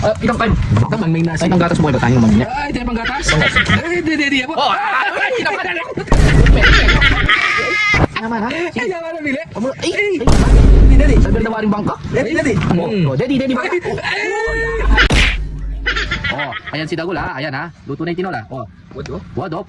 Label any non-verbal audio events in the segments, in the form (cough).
Ah, ilang time? Naman may nasi. Ay, ng gatas mo kayo ba tayo naman niya? Ay, tayo pang gatas. Ay, di, di, di. Oh, ay, kinakalan ako. Naman ha? Ay, yawa na bili. Amo, ay, ay, di, di. sabi na waring bangka. Di, di. Oh, oh, daddy, daddy Oh, ayan si Dagul ha, ayan ha. Luto na yung tinola. Oh, What, oh? puwad oh,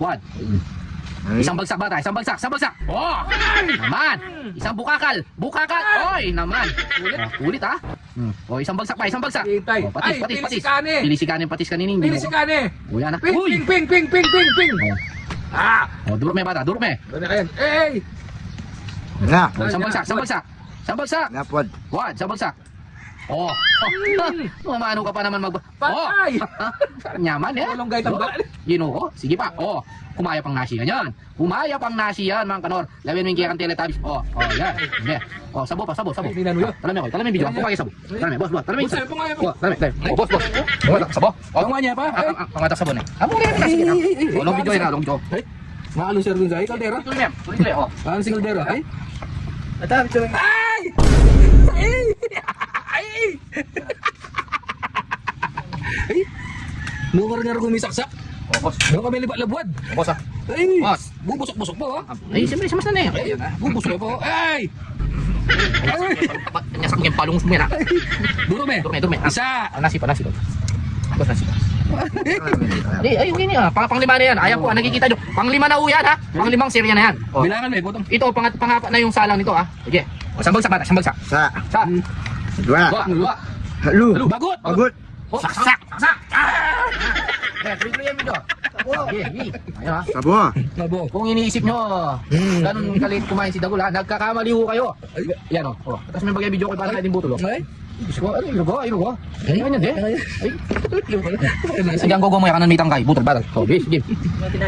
puwad. Isang bagsak ba tayo? Isang bagsak, isang bagsak. Oh, naman. Isang bukakal, bukakal. Oy, naman. Ulit, ulit ha. Hmm. Oh, isang bagsak pa, isang bagsak. Hintay. Oh, patis, Ay, patis, patis. si Kane. Pili si Kane, patis kaninin. Pili si Kane. Oh, ha. Ping, Uy. ping, ping, ping, ping, ping, ping. Oh, Ah! oh, durok me bata, durok me. Kayan? Eh! Na, Oh, isang bagsak, isang bagsak. Isang bagsak. napod. Wad, isang bagsak. Oh. (laughs) Oh, Mamano ka pa naman mag... Patay! Oh. (laughs) Nyaman eh. Walang gay tamba. Ginoo. Sige pa. Oh. Kumaya pang nasi yan. Kumaya pang nasi yan, mga kanor. Lawin mo yung kiyang teletubbies. Oh, oh, yan. Hindi. Oh, sabo pa, sabo, sabo. Ay, yun. Talami ako. Talami video. Ako kaya sabo. Talami, boss, boss. Talami. Boss, ay, pa. Oh, talami, talami. Oh, boss, boss. Sabo. Oh, Tama niya pa. ang- ang- ang- pangatak sabo na. Amo rin na sige na. Oh, long video yun, ah, long video. Ay, maalo sir dun sa kaldera. Tuloy, ma'am. Tuloy, tuloy. Oh. Ano si kaldera? Ay! Ata, ito Ay! Ay! Ay! Ay! Nungar nga rin. Oh, boss. Nung kami libat labuad. Oh, boss, ah. Ay! Boss. Bubusok-busok po ha. Ay, siyempre, siya mas na eh. Ay, bubusok po. Ay! Ay! Nyasak yung palong mo yan, ah. Duro me. Durme, durme. Ah, Isa. ah, nasi pa, nasi pa. Boss, nasi pa. Ay, ay, okay niya. Pang panglima na yan. Ayan po, ah, nakikita nyo. Panglima na ho yan, ha? Panglimang serya na yan. Oh. Bilangan me, putong. Ito, pangat, pangapat na yung salang nito, ha? Sige. O, sambagsak bata, sambagsak. Sa, Sa. dua, Dua, dua. halu, Bagot! bagut, Oh, saksak, saksak. Ah! Eh, tuloy-tuloy yung video. Okay, okay. Ayun, ha? sabo, Labo. Kung iniisip nyo, ganun kalit kumain si Dagul, ha? Nagkakamali ho kayo. Yan, o. Oh. Tapos may bagay video ko para sa ating butol, oh. Ko, ano, ilugo, ilugo. Ay, ano, Ay! Sige, ang gogo mo, yakan ng mitang kay, butol, batal. So, game, game.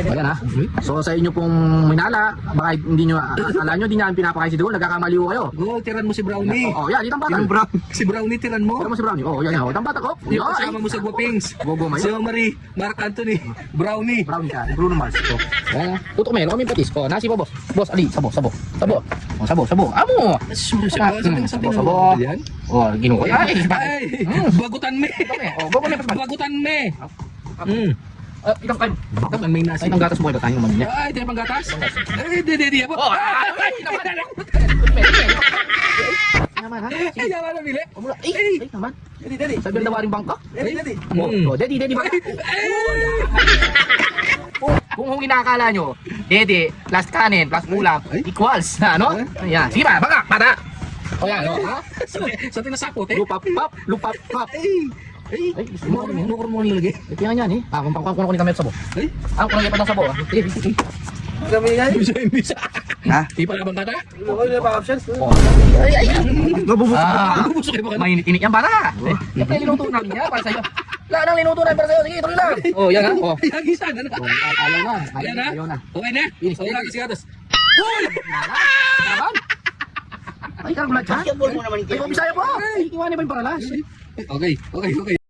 Ayan ha. So, sa inyo pong minala, baka hindi nyo, akala nyo, di namin pinapakain si Dagul, nagkakamali ho kayo. Go, tiran mo si Brownie. Oh, yan, itang batal. yung brown, Si Brownie, tiran mo. Pero mo si Brownie. Oh, yan, yan. Oh, itang batal, oh. Di Yan, kasama mo sa Guapings. Gogo mo Si yun. Marie, Mark Anthony, Brownie. Brownie ka, Bruno Mars. So, yan ha. Tutok me, kami patis. Oh, nasi po, boss. Boss, ali, sabo, sabo. Sabo. Oh, sabo, sabo. Amo. Hmm, sabo, sabo. Yan. Oh, ginuko. Ay, Ay, bagutan me. Oh. Bagutan me. Mm. Ah, itang time. Naman may nasi. Ay, itang gatas mo tayo naman niya? Ay, tayo pang gatas. Ay, di, di, di. Oh, Ay, ay, naman ako. Naman ha? Ay, yawa na. Umula. Ay, ay, naman. Daddy, daddy, Sabi na waring bangka. daddy, daddy. Oh, Mm. oh, daddy, daddy, bangka. Ay! Kung, kung inakala nyo, dede plus kanin plus ulam equals na ano? Ayan. Sige ba, baka, bata. O yan, o. ha? Sa, sa tinasapot eh. Lupap, pap, lupap, pap. Ay! Ay! Ay, Mo mo mo nilagay. Ito yan yan eh. Ah, kung pang kuno ko ni kami sabo. Ay! Ah, kuno pa ng sabo. ah. Kami yan. Bisa bisa. Ha? Di pa bang kata? Ako yung pa options. Oh. Ay, ay, ay. Nabubusok. Ah, Bubusok kayo ba? mainit-init yan. Eh, kaya linuto namin yan para sa'yo. Wala nang linuto namin para sa'yo. Sige, tuloy lang. Oh, yan ha. (laughs) Oh. Ay, hagisan na. Oh, Ayaw na. Ayan na. Ayaw na. Okay na. Finish. Okay na kasi gatas. Naman. Ay, kang gulat ha? Basketball mo naman Ay, oh, Bisaya po. Ay, iwanin ba yung paralas? Okay, okay, okay.